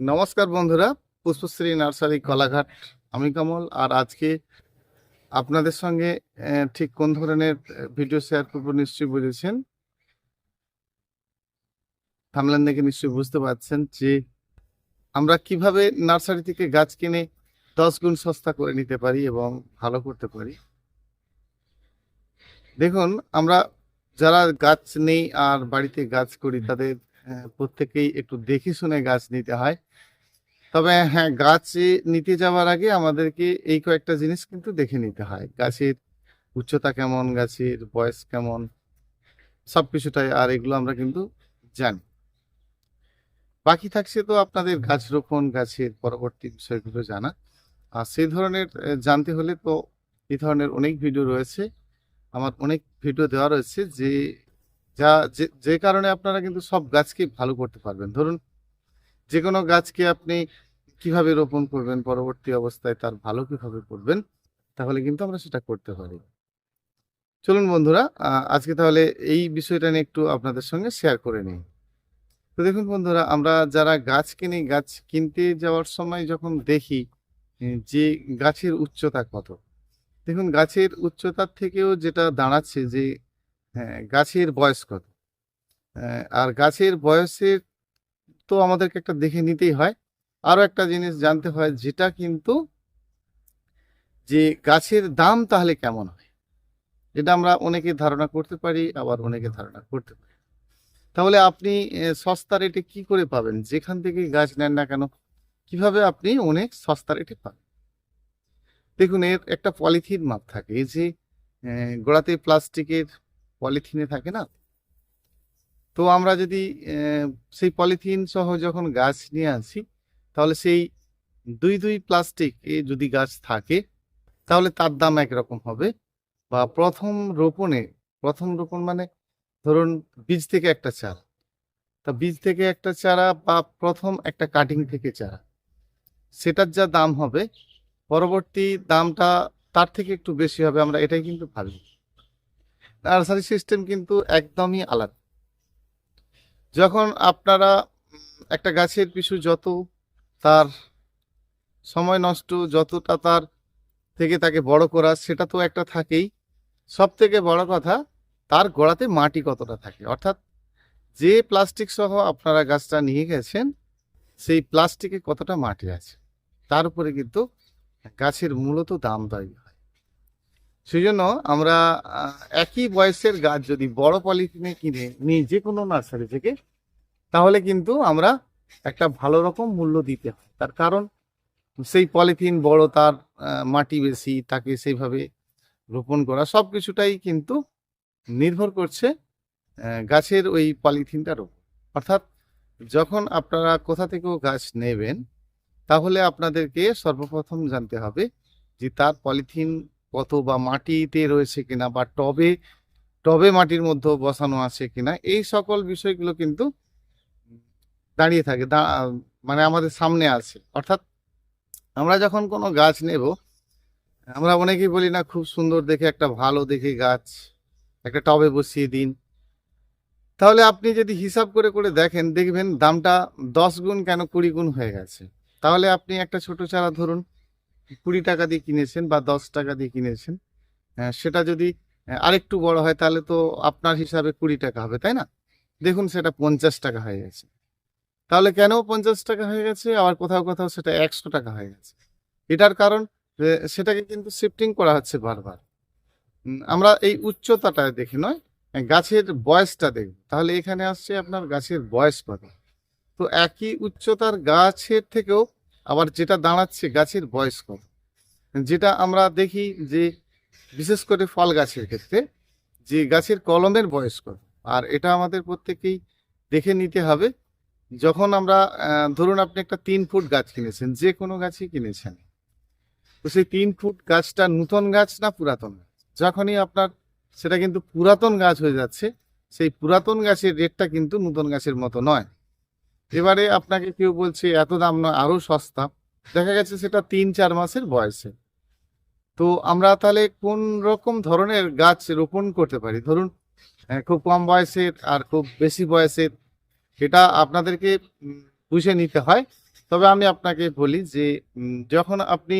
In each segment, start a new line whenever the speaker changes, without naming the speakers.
নমস্কার বন্ধুরা, পুষ্পশ্রী নার্সারি কলাঘাট। আমি কমল, আর আজকে আপনাদের সঙ্গে ঠিক কোন ধরনের ভিডিও শেয়ার করব নিশ্চয়ই বুঝেছেন। থামলেন দেখে নিশ্চয়ই বুঝতে পারছেন যে আমরা কীভাবে নার্সারি থেকে গাছ কিনে দশ গুণ সস্তা করে নিতে পারি এবং ভালো করতে পারি। দেখুন, আমরা যারা গাছ নেই আর বাড়িতে গাছ করি, তাদের প্রত্যেকেই একটু দেখে শুনে গাছ নিতে হয়। তবে হ্যাঁ গাছ নিতে যাওয়ার আগে আমাদেরকে এই কয়েকটা জিনিস কিন্তু দেখে নিতে হয়। গাছের উচ্চতা কেমন, গাছের বয়স কেমন, সব কিছুটাই, আর এগুলো আমরা কিন্তু জানি। বাকি থাকছে তো আপনাদের গাছ রোপণ, গাছের পরবর্তী বিষয়গুলো জানা। আর সেই ধরনের জানতে হলে তো এই ধরনের অনেক ভিডিও রয়েছে। আমার অনেক ভিডিও দেওয়া রয়েছে যে যা যে কারণে আপনারা কিন্তু সব গাছকে ভালো করতে পারবেন। ধরুন যে কোনো গাছকে আপনি কীভাবে রোপণ করবেন, পরবর্তী অবস্থায় তার ভালো কীভাবে করবেন, তাহলে কিন্তু আমরা সেটা করতে পারি। চলুন বন্ধুরা আজকে তাহলে এই বিষয়টা নিয়ে একটু আপনাদের সঙ্গে শেয়ার করে নিই। তো দেখুন বন্ধুরা, আমরা যারা গাছ কিনি, গাছ কিনতে যাওয়ার সময় যখন দেখি যে গাছের উচ্চতা কত, দেখুন গাছের উচ্চতার থেকেও যেটা দাঁড়াচ্ছে যে হ্যাঁ, গাছের বয়স কত? আহ, আর গাছের বয়সের তো আমাদেরকে একটা দেখে নিতেই হয়। আরও একটা জিনিস জানতে হয় যেটা কিন্তু যে গাছের দাম তাহলে কেমন হয়? এটা আমরা অনেকে ধারণা করতে পারি আবার অনেকে ধারণা করতে পারি তাহলে আপনি সস্তা রেটে কি করে পাবেন? যেখান থেকে গাছ নেন না কেন কীভাবে আপনি অনেক সস্তা রেটে পাবেন? দেখুন এর একটা পলিথিন মাপ থাকে যে গোড়াতে প্লাস্টিকের পলিথিনে থাকে না? তো আমরা যদি সেই পলিথিন সহ যখন গাছ নিয়ে আসি, তাহলে সেই দুই দুই প্লাস্টিক যদি গাছ থাকে, তাহলে তার দাম একরকম হবে। বা প্রথম রোপণে, প্রথম রোপণ মানে ধরুন বীজ থেকে একটা চারা। তা বীজ থেকে একটা চারা বা প্রথম একটা কাটিং থেকে চারা। সেটার যা দাম হবে, পরবর্তী দামটা তার থেকে একটু বেশি হবে, আমরা এটাই কিন্তু ভাবি। নার্সারি সিস্টেম কিন্তু একদমই আলাদা। যখন আপনারা একটা গাছের পিছু যত তার সময় নষ্ট, যতটা তার থেকে তাকে বড় করা, সেটা তো একটা থাকেই। সব থেকে বড় কথা, তার গোড়াতে মাটি কতটা থাকে। অর্থাৎ যে প্লাস্টিক সহ আপনারা গাছটা নিয়ে গেছেন, সেই প্লাস্টিকে কতটা মাটি আছে, তার উপরে কিন্তু গাছের মূলত দাম তৈরি হয়। সেই জন্য আমরা একই বয়সের গাছ যদি বড় পলিথিনে কিনে নিই যে কোনো নার্সারি থেকে, তাহলে কিন্তু আমরা একটা ভালো রকম মূল্য দিতে হয়। তার কারণ সেই পলিথিন বড়, তার মাটি বেশি, তাকে সেইভাবে রোপণ করা সব কিছুটাই কিন্তু নির্ভর করছে গাছের ওই পলিথিনটার উপর অর্থাৎ যখন আপনারা কোথা থেকেও গাছ নেবেন, তাহলে আপনাদেরকে সর্বপ্রথম জানতে হবে যে তার পলিথিন কত বা মাটিতে রয়েছে কিনা বা টবে টবে মাটির মধ্যে বসানো আছে কিনা, এই সকল বিষয়গুলো কিন্তু দাঁড়িয়ে থাকে মানে আমাদের সামনে আছে। অর্থাৎ আমরা যখন কোনো গাছ নেব, আমরা অনেকেই বলি, না, খুব সুন্দর দেখে একটা ভালো দেখে গাছ, একটা টবে বসিয়ে দিন। তাহলে আপনি যদি হিসাব করে করে দেখেন, দেখবেন দামটা দশ গুণ কেন কুড়ি গুণ হয়ে গেছে। তাহলে আপনি একটা ছোট চারা ধরুন কুড়ি টাকা দিয়ে কিনেছেন বা দশ টাকা দিয়ে কিনেছেন সেটা যদি আরেকটু বড় হয় তাহলে তো আপনার হিসাবে কুড়ি টাকা হবে, তাই না? দেখুন সেটা পঞ্চাশ টাকা হয়ে গেছে। তাহলে কেন পঞ্চাশ টাকা হয়ে গেছে? আবার কোথাও কোথাও সেটা একশো টাকা হয়ে গেছে। এটার কারণ সেটাকে কিন্তু শিফটিং করা হচ্ছে বারবার। আমরা এই উচ্চতাটা দেখি নয় গাছের বয়সটা দেখব। তাহলে এখানে আসছে আপনার গাছের বয়স কত। তো একই উচ্চতার গাছের থেকেও আবার যেটা দাঁড়াচ্ছে গাছের বয়স কত যেটা আমরা দেখি যে বিশেষ করে ফল গাছের ক্ষেত্রে যে গাছের কলমের বয়স কত আর এটা আমাদের প্রত্যেকেই দেখে নিতে হবে। যখন আমরা ধরুন আপনি একটা তিন ফুট গাছ কিনেছেন, যে কোনো গাছই কিনেছেন। তো সেই তিন ফুট গাছটা নূতন গাছ না পুরাতন গাছ? যখনই আপনার সেটা কিন্তু পুরাতন গাছ হয়ে যাচ্ছে, সেই পুরাতন গাছের রেটটা কিন্তু নূতন গাছের মতো নয়। এবারে আপনাকে কেউ বলছে, এত দাম নয়, আরও সস্তা। দেখা গেছে সেটা তিন, চার মাসের বয়সে। তো আমরা তাহলে কোন রকম ধরনের গাছ রোপণ করতে পারি? ধরুন খুব কম বয়সের আর খুব বেশি বয়সের এটা আপনাদেরকে বুঝে নিতে হয়। তবে আমি আপনাকে বলি যে যখন আপনি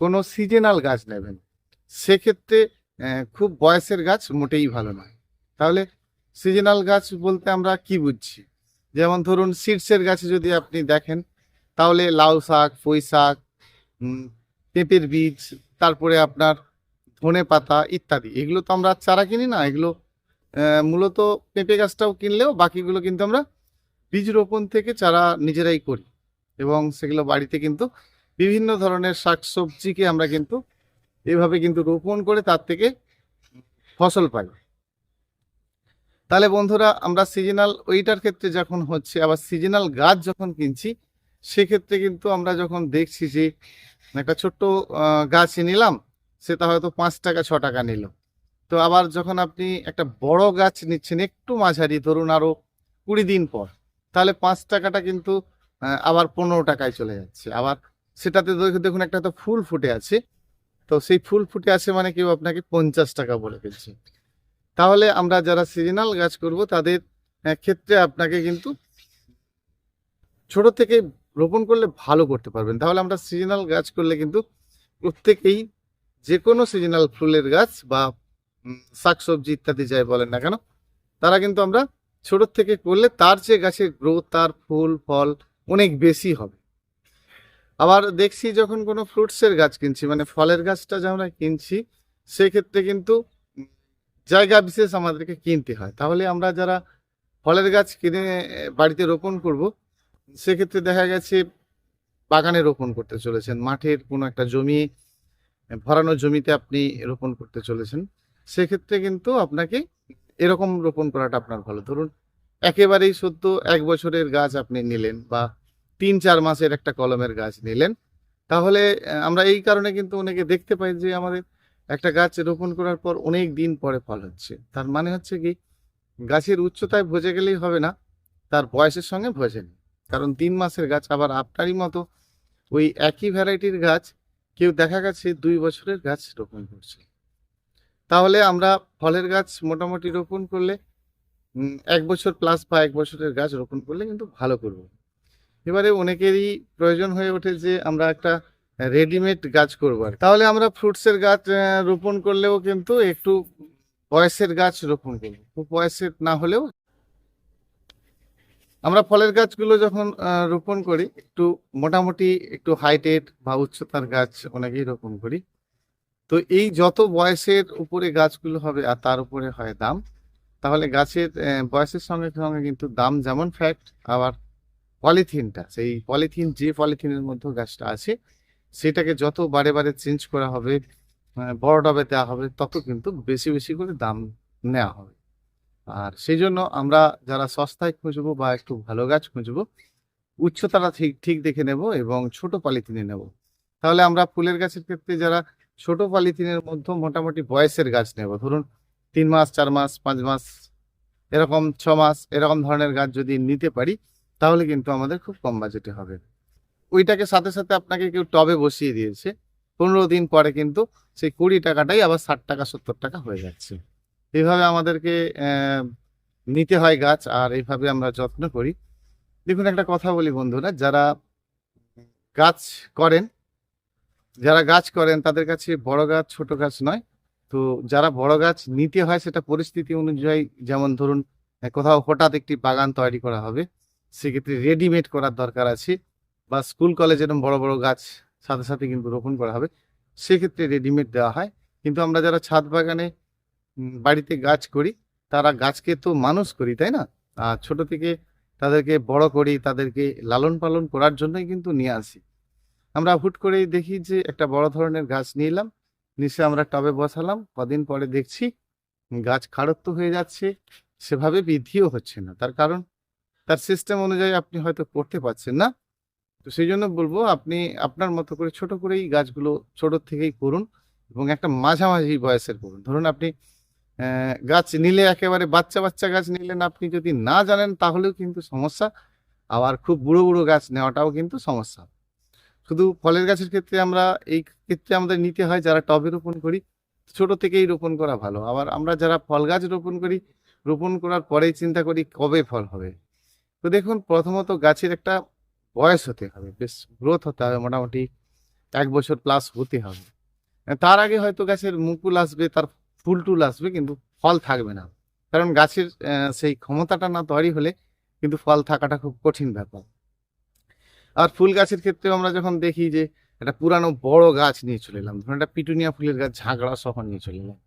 কোনো সিজনাল গাছ নেবেন, সেক্ষেত্রে খুব বয়সের গাছ মোটেই ভালো নয়। তাহলে সিজনাল গাছ বলতে আমরা কি বুঝছি? যেমন ধরুন সিডসের গাছে যদি আপনি দেখেন, তাহলে লাউ শাক, পুঁই শাক পেঁপের বীজ, তারপরে আপনার ধনে পাতা ইত্যাদি। এগুলো তো আমরা চারা কিনি না, এগুলো মূলত পেঁপে গাছটাও কিনলেও বাকিগুলো কিন্তু আমরা বীজ রোপণ থেকে চারা নিজেরাই করি এবং সেগুলো বাড়িতে কিন্তু বিভিন্ন ধরনের শাকসবজিকে আমরা কিন্তু এভাবে কিন্তু রোপণ করে তার থেকে ফসল পাই। তাহলে বন্ধুরা, আমরা সিজনাল ওইটার ক্ষেত্রে যখন হচ্ছে, আবার সিজনাল গাছ যখন কিনছি, সেক্ষেত্রে কিন্তু আমরা যখন দেখছি যে, একটা ছোট্ট গাছ নিলাম, সেটা হয়তো পাঁচ টাকা, ছ টাকা নিল। তো আবার যখন আপনি একটা বড় গাছ নিচ্ছেন একটু মাঝারি, ধরুন আরও কুড়ি দিন পর, তাহলে পাঁচ টাকাটা কিন্তু আবার পনেরো টাকায় চলে যাচ্ছে। আবার সেটাতে দেখুন একটা তো ফুল ফুটে আছে, তো সেই ফুল ফুটে আছে মানে কেউ আপনাকে পঞ্চাশ টাকা বলে ফেলছে। তাহলে আমরা যারা সিজনাল গাছ করব, তাদের ক্ষেত্রে আপনাকে কিন্তু ছোট থেকে রোপণ করলে ভালো করতে পারবেন। তাহলে আমরা সিজনাল গাছ করলে কিন্তু প্রত্যেকেই যে কোনো সিজনাল ফুলের গাছ বা শাকসবজি ইত্যাদি যাই বলেন না কেন, তারা কিন্তু আমরা ছোট থেকে করলে তার যে গাছের গ্রোথ তার ফুল, ফল অনেক বেশি হবে। আবার দেখছি যখন কোনো ফ্রুটসের গাছ কিনছি মানে ফলের গাছটা যে আমরা কিনছি, সেক্ষেত্রে কিন্তু জায়গা বিশেষ আমাদেরকে কিনতে হয়। তাহলে আমরা যারা ফলের গাছ কিনে বাড়িতে রোপণ করব, সেক্ষেত্রে দেখা গেছে বাগানে রোপণ করতে চলেছেন। মাঠের কোনো একটা জমি, ভরানো জমিতে আপনি রোপণ করতে চলেছেন। সেক্ষেত্রে কিন্তু আপনাকে এরকম রোপণ করাটা আপনার ভালো। ধরুন, একেবারেই সদ্য এক বছরের গাছ আপনি নিলেন বা তিন চার মাসের একটা কলমের গাছ নিলেন। তাহলে, আমরা এই কারণে কিন্তু অনেকে দেখতে পাই যে আমাদের একটা গাছ রোপণ করার পর অনেক দিন পরে ফল হচ্ছে। তার মানে হচ্ছে কি, গাছের উচ্চতায় ভজে গেলেই হবে না, তার বয়সের সঙ্গে ভজে কারণ তিন মাসের গাছ আবার আপনারই মতো ওই একই ভ্যারাইটির গাছ কেউ দেখা গেছে দুই বছরের গাছ রোপণ করছে। তাহলে আমরা ফলের গাছ মোটামুটি রোপণ করলে এক বছর প্লাস বা এক বছরের গাছ রোপণ করলে কিন্তু ভালো করব। এবারে অনেকেরই প্রয়োজন হয়ে ওঠে যে আমরা একটা রেডিমেড গাছ করব আর তাহলে আমরা ফ্রুটসের গাছ রোপণ করলেও কিন্তু একটু বয়সের গাছ রোপণ করব। খুব বয়সের না হলেও আমরা ফলের গাছগুলো যখন রোপণ করি, একটু মোটামুটি একটু হাইটেড বা উচ্চতার গাছ অনেকেই রোপণ করি। তো এই যত বয়সের উপরে গাছগুলো হবে আর তার উপরে হয় দাম, তাহলে গাছের বয়সের সঙ্গে সঙ্গে কিন্তু দাম যেমন ফ্যাক্ট আবার পলিথিনটা সেই পলিথিন যে পলিথিনের মধ্যে গাছটা আছে সেটাকে যত বারে বারে চেঞ্জ করা হবে বড় টবে দেওয়া হবে, তত কিন্তু বেশি বেশি করে দাম নেওয়া হবে। আর সেই জন্য আমরা যারা সস্তায় খুঁজবো বা একটু ভালো গাছ খুঁজবো, উচ্চতাটা ঠিক ঠিক দেখে নেব এবং ছোট পলিথিনে নেব। তাহলে আমরা ফুলের গাছের ক্ষেত্রে যারা ছোট পলিথিনের মধ্যে মোটামুটি বয়সের গাছ নেব, ধরুন তিন মাস, চার মাস, পাঁচ মাস, এরকম ছ মাস, এরকম ধরনের গাছ যদি নিতে পারি, তাহলে কিন্তু আমাদের খুব কম বাজেটে হবে। ওইটাকে সাথে সাথে আপনাকে কেউ টবে বসিয়ে দিয়েছে। পনেরো দিন পরে কিন্তু সেই কুড়ি টাকাটাই আবার ষাট টাকা, সত্তর টাকা হয়ে যাচ্ছে। এইভাবে আমাদেরকে নিতে হয় গাছ আর এইভাবে আমরা যত্ন করি। দেখুন একটা কথা বলি বন্ধুরা, যারা গাছ করেন, যারা গাছ করেন তাদের কাছে বড় গাছ ছোট গাছ নয়। তো যারা বড় গাছ নিতে হয় সেটা পরিস্থিতি অনুযায়ী, যেমন ধরুন, কোথাও হঠাৎ একটি বাগান তৈরি করা হবে, সেক্ষেত্রে রেডিমেড করার দরকার আছে। বা স্কুল, কলেজ এরকম বড় বড় গাছ সাথে সাথে কিন্তু রোপণ করা হবে, সেক্ষেত্রে রেডিমেড দেওয়া হয়। কিন্তু আমরা যারা ছাদ বাগানে বাড়িতে গাছ করি, তারা গাছকে তো মানুষ করি, তাই না? আর ছোট থেকে তাদেরকে বড় করি, তাদেরকে লালন পালন করার জন্যই কিন্তু নিয়ে আসি। আমরা হুট করেই দেখি যে একটা বড় ধরনের গাছ নিয়ে এলাম আমরা টবে বসালাম, কদিন পরে দেখছি গাছ খাড়ত্ব হয়ে যাচ্ছে, সেভাবে বৃদ্ধিও হচ্ছে না। তার কারণ, তার সিস্টেম অনুযায়ী আপনি হয়তো করতে পারছেন না। তো সেই জন্য বলব আপনি আপনার মতো করে ছোট করেই গাছগুলো ছোট থেকেই করুন এবং একটা মাঝামাঝি বয়সের করুন। ধরুন আপনি গাছ নিলে একেবারে বাচ্চা বাচ্চা গাছ নিলেন আপনি যদি না জানেন তাহলেও কিন্তু সমস্যা। আবার খুব বুড়ো বুড়ো গাছ নেওয়াটাও কিন্তু সমস্যা। শুধু ফলের গাছের ক্ষেত্রে আমরা এই ক্ষেত্রে আমাদের নিতে হয় যারা টবে রোপণ করি, ছোট থেকেই রোপণ করা ভালো। আবার আমরা যারা ফল গাছ রোপণ করি, রোপণ করার পরেই চিন্তা করি কবে ফল হবে। তো দেখুন প্রথমত গাছের একটা বয়স হতে হবে, বেশ গ্রোথ হতে হবে, মোটামুটি এক বছর প্লাস হতে হবে। তার আগে হয়তো গাছের মুকুল আসবে, তার ফুল টুল আসবে, কিন্তু ফল থাকবে না। কারণ গাছের সেই ক্ষমতাটা না তৈরি হলে কিন্তু ফল থাকাটা খুব কঠিন ব্যাপার। আর ফুল গাছের ক্ষেত্রেও আমরা যখন দেখি যে একটা পুরানো বড় গাছ নিয়ে চলে এলাম, ধরুন একটা পিটুনিয়া ফুলের গাছ, ঝাঁকড়া সহ নিয়ে চলে এলাম।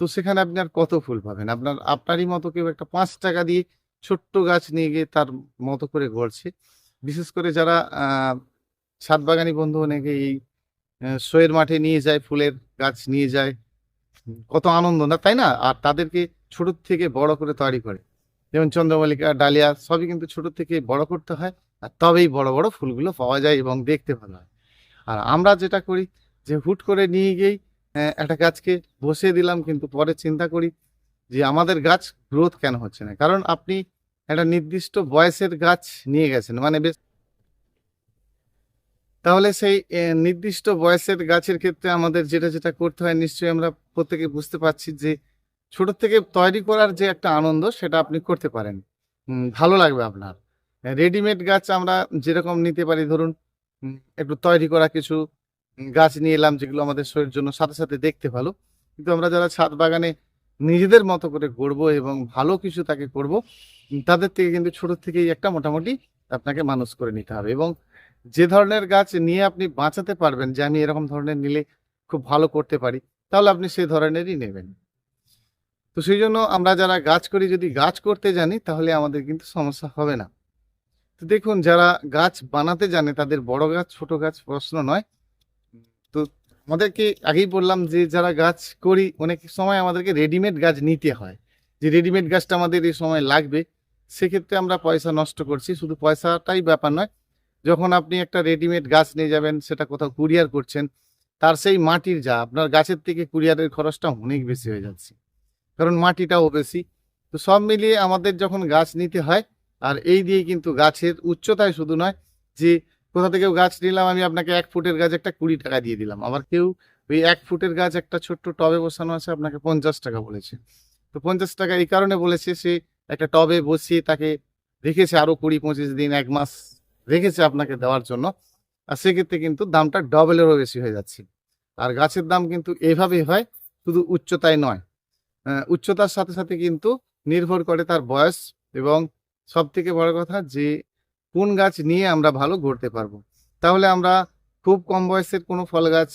তো সেখানে আপনি আর কত ফুল পাবেন? আপনার, আপনারই মতো কেউ একটা পাঁচ টাকা দিয়ে ছোট্ট গাছ নিয়ে গিয়ে তার মতো করে গড়ছে। বিশেষ করে যারা ছাদ বাগানি বন্ধু অনেকে এই শোয়ের মাঠে নিয়ে যায়, ফুলের গাছ নিয়ে যায়। কত আনন্দ, না? তাই না? আর তাদেরকে ছোট থেকে বড় করে তৈরি করে। যেমন চন্দ্রমল্লিকা, ডালিয়া, সবই কিন্তু ছোট থেকে বড় করতে হয়, আর তবেই বড় বড় ফুলগুলো পাওয়া যায় এবং দেখতে ভালো হয়। আর আমরা যেটা করি, যে হুট করে নিয়ে গিয়েই একটা গাছকে বসিয়ে দিলাম, কিন্তু পরে চিন্তা করি যে আমাদের গাছ গ্রোথ কেন হচ্ছে না? কারণ আপনি একটা নির্দিষ্ট বয়সের গাছ নিয়ে গেছেন মানে বেশ তাহলে সেই নির্দিষ্ট বয়সের গাছের ক্ষেত্রে আমাদের যেটা যেটা করতে হয় নিশ্চয়ই আমরা প্রত্যেকে বুঝতে পারছি যে ছোট থেকে তৈরি করার যে একটা আনন্দ সেটা আপনি করতে পারেন। ভালো লাগবে আপনার। রেডিমেড গাছ আমরা যেরকম নিতে পারি, ধরুন একটু তৈরি করা কিছু গাছ নিয়ে এলাম যেগুলো আমাদের শরীরের জন্য সাথে সাথে দেখতে ভালো। কিন্তু আমরা যারা ছাদ বাগানে নিজেদের মতো করে গড়বো এবং ভালো কিছু তাকে করব, তাদের থেকে কিন্তু ছোট থেকেই একটা মোটামুটি আপনাকে মানুষ করে নিতে হবে। এবং যে ধরনের গাছ নিয়ে আপনি বাঁচাতে পারবেন, যে আমি এরকম ধরনের নিলে খুব ভালো করতে পারি, তাহলে আপনি সেই ধরনেরই নেবেন। তো সেই জন্য আমরা যারা গাছ করি, যদি গাছ করতে জানি, তাহলে আমাদের কিন্তু সমস্যা হবে না। তো দেখুন, যারা গাছ বানাতে জানে, তাদের বড় গাছ, ছোট গাছ প্রশ্ন নয়। তো আমাদেরকে আগেই বললাম যে যারা গাছ করি, অনেক সময় আমাদেরকে রেডিমেড গাছ নিতে হয়। যে রেডিমেড গাছটা আমাদের এই সময় লাগবে, সেক্ষেত্রে আমরা পয়সা নষ্ট করছি। শুধু পয়সাটাই ব্যাপার নয়, যখন আপনি একটা রেডিমেড গাছ নিয়ে যাবেন, সেটা কোথাও কুরিয়ার করছেন, তার সেই মাটির যা, আপনার গাছের থেকে কুরিয়ারের খরচটা অনেক বেশি হয়ে যাচ্ছে। কারণ মাটিটাও বেশি। তো সব মিলিয়ে আমাদের যখন গাছ নিতে হয়, আর এই দিয়ে কিন্তু গাছের উচ্চতায় শুধু নয়, যে কোথা থেকেও গাছ নিলাম, আমি আপনাকে এক ফুটের গাছ একটা কুড়ি টাকা দিয়ে দিলাম। আবার কেউ ওই এক ফুটের গাছ একটা ছোট্ট টবে বসানো আছে, আপনাকে পঞ্চাশ টাকা বলেছে। তো পঞ্চাশ টাকা এই কারণে বলেছে, সে একটা টবে বসিয়ে তাকে রেখেছে আরও কুড়ি পঁচিশ দিন, এক মাস রেখেছে আপনাকে দেওয়ার জন্য। আর সেক্ষেত্রে কিন্তু দামটা ডবলেরও বেশি হয়ে যাচ্ছে। আর গাছের দাম কিন্তু এভাবেই হয়, শুধু উচ্চতায় নয়। উচ্চতার সাথে সাথে কিন্তু নির্ভর করে তার বয়স এবং সব থেকে বড় কথা যে কোন গাছ নিয়ে আমরা ভালো গড়তে পারব? তাহলে আমরা খুব কম বয়সের কোনো ফল গাছ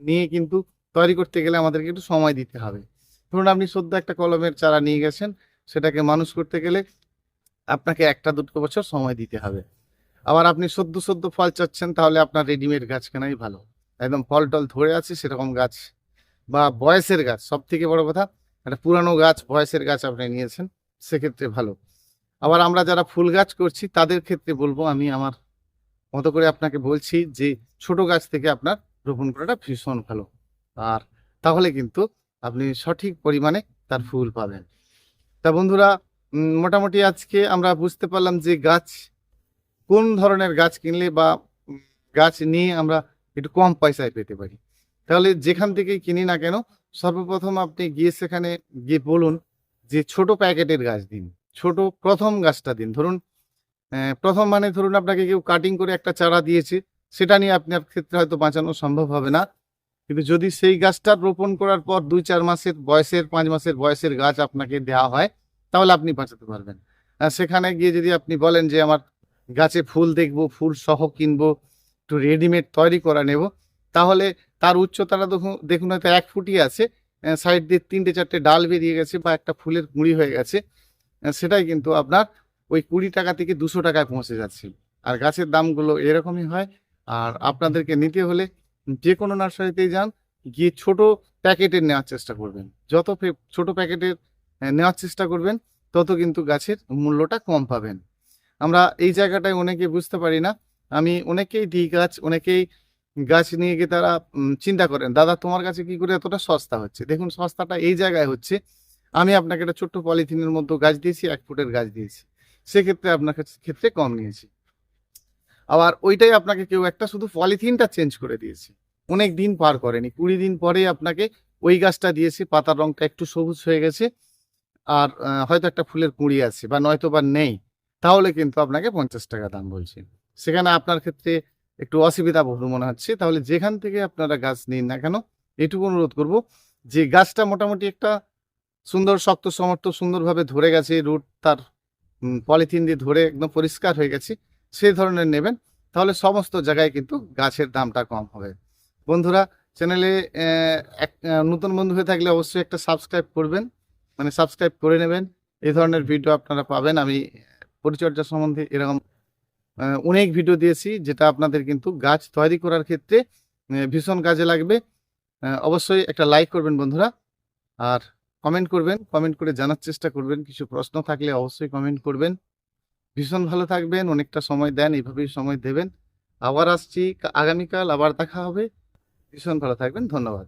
নিয়ে কিন্তু তৈরি করতে গেলে আমাদেরকে একটু সময় দিতে হবে। ধরুন আপনি সদ্য একটা কলমের চারা নিয়ে গেছেন, সেটাকে মানুষ করতে গেলে আপনাকে একটা দুটো বছর সময় দিতে হবে। আবার আপনি সদ্য সদ্য ফল চাচ্ছেন, তাহলে আপনার রেডিমেড গাছ কেনাই ভালো। একদম ফল টল ধরে আছে সেরকম গাছ। বা বয়সের গাছ সব থেকে বড় কথা, একটা পুরানো গাছ, বয়সের গাছ আপনি নিয়েছেন, সেক্ষেত্রে ভালো। আবার আমরা যারা ফুল গাছ করছি, তাদের ক্ষেত্রে বলব আমি আমার মতো করে আপনাকে বলছি যে, ছোট গাছ থেকে আপনার রোপণ করাটা ভীষণ ভালো। আর তাহলে কিন্তু আপনি সঠিক পরিমাণে তার ফুল পাবেন। তা বন্ধুরা মোটামুটি আজকে আমরা বুঝতে পারলাম যে গাছ, কোন ধরনের গাছ কিনলে বা গাছ নিয়ে আমরা একটু কম পয়সায় পেতে পারি। তাহলে যেখান থেকেই কিনি না কেন, সর্বপ্রথম আপনি গিয়ে সেখানে গিয়ে বলুন যে, ছোট প্যাকেটের গাছ দিন। ছোট প্রথম গাছটা দিন। ধরুন প্রথম মানে ধরুন আপনাকে কেউ কাটিং করে একটা চারা দিয়েছে, সেটা নিয়ে আপনার ক্ষেত্রে হয়তো বাঁচানো সম্ভব হবে না। কিন্তু যদি সেই গাছটা রোপণ করার পর দুই, চার মাসের বয়সের, পাঁচ মাসের বয়সের গাছ আপনাকে দেওয়া হয়, তাহলে আপনি বাঁচাতে পারবেন। সেখানে গিয়ে যদি আপনি বলেন যে, আমার গাছে ফুল দেখব, ফুল সহ কিনবো, একটু রেডিমেড তৈরি করা নেব, তাহলে তার উচ্চতাটা দেখুন দেখুন হয়তো এক ফুটই আছে সাইড দিয়ে তিনটে, চারটে ডাল বেরিয়ে গেছে বা একটা ফুলের কুঁড়ি হয়ে গেছে। সেটাই কিন্তু আপনার ওই কুড়ি টাকা থেকে দুশো টাকায় পৌঁছে যাচ্ছে। আর গাছের দামগুলো এরকমই হয়। আর আপনাদেরকে নিতে হলে যে কোনো নার্সারিতেই যান, গিয়ে ছোট প্যাকেটের নেওয়ার চেষ্টা করবেন। যত ছোট প্যাকেটের নেওয়ার চেষ্টা করবেন, তত কিন্তু গাছের মূল্যটা কম পাবেন। আমরা এই জায়গাটায় অনেকে বুঝতে পারি না। আমি অনেকেই দিই গাছ, অনেকেই গাছ নিয়ে গিয়ে তারা চিন্তা করেন, দাদা, তোমার কাছে কি করে এতটা সস্তা হচ্ছে? দেখুন, সস্তাটা এই জায়গায় হচ্ছে আমি আপনাকে একটা ছোট্ট পলিথিনের মধ্যে গাছ দিয়েছি, এক ফুটের গাছ দিয়েছি। সেক্ষেত্রে আপনার কাছে- ক্ষেত্রে কম নিয়েছি। আবার ওইটাই আপনাকে কেউ একটা শুধু পলিথিনটা চেঞ্জ করে দিয়েছে। অনেক দিন পার করেনি। কুড়ি দিন পরে আপনাকে ওই গাছটা দিয়েছে, পাতার রংটা একটু সবুজ হয়ে গেছে। আর হয়তো একটা ফুলের কুঁড়ি আছে বা নয়তো বা নেই। তাহলে কিন্তু আপনাকে পঞ্চাশ টাকা দাম বলছি। সেখানে আপনার ক্ষেত্রে একটু অসুবিধা বহু মনে হচ্ছে। তাহলে যেখান থেকে আপনারা গাছ নিন না কেন, এটুকু অনুরোধ করব যে গাছটা মোটামুটি একটা সুন্দর, শক্ত, সমর্থ, সুন্দরভাবে ধরে গেছে রুট তার পলিথিন দিয়ে ধরে একদম পরিষ্কার হয়ে গেছে। সেই ধরনের নেবেন, তাহলে সমস্ত জায়গায় কিন্তু গাছের দামটা কম হবে। বন্ধুরা চ্যানেলে এক নতুন বন্ধু হয়ে থাকলে অবশ্যই একটা সাবস্ক্রাইব করবেন। মানে সাবস্ক্রাইব করে নেবেন। এই ধরনের ভিডিও আপনারা পাবেন। আমি পরিচর্যা সম্বন্ধে এরকম অনেক ভিডিও দিয়েছি, যেটা আপনাদের কিন্তু গাছ তৈরি করার ক্ষেত্রে ভীষণ কাজে লাগবে। অবশ্যই একটা লাইক করবেন বন্ধুরা। আর কমেন্ট করবেন কমেন্ট করে জানার চেষ্টা করবেন। কিছু প্রশ্ন থাকলে অবশ্যই কমেন্ট করবেন। ভীষণ ভালো থাকবেন, অনেকটা সময় দেন, এইভাবেই সময় দেবেন। আবার আসছি আগামীকাল আবার দেখা হবে। ভীষণ ভালো থাকবেন, ধন্যবাদ।